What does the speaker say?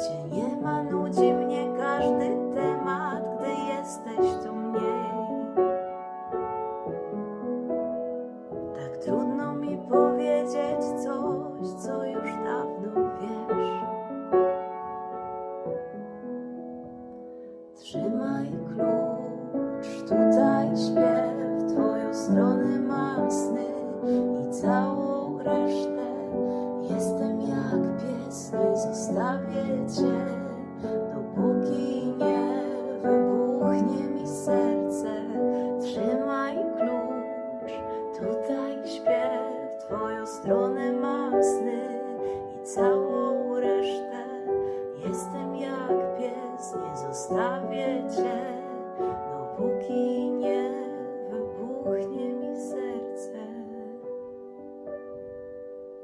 cię nie ma, nudzi mnie każdy temat, gdy jesteś tu mniej. Tak trudno mi powiedzieć coś, co już dawno wiesz. Trzymaj klucz, tutaj śpiew, twoją stronę mam sny i całą resztę zostawię cię, dopóki nie wybuchnie mi serce. Trzymaj klucz, tutaj śpiew, w twoją stronę mam sny i całą resztę. Jestem jak pies, nie zostawię cię.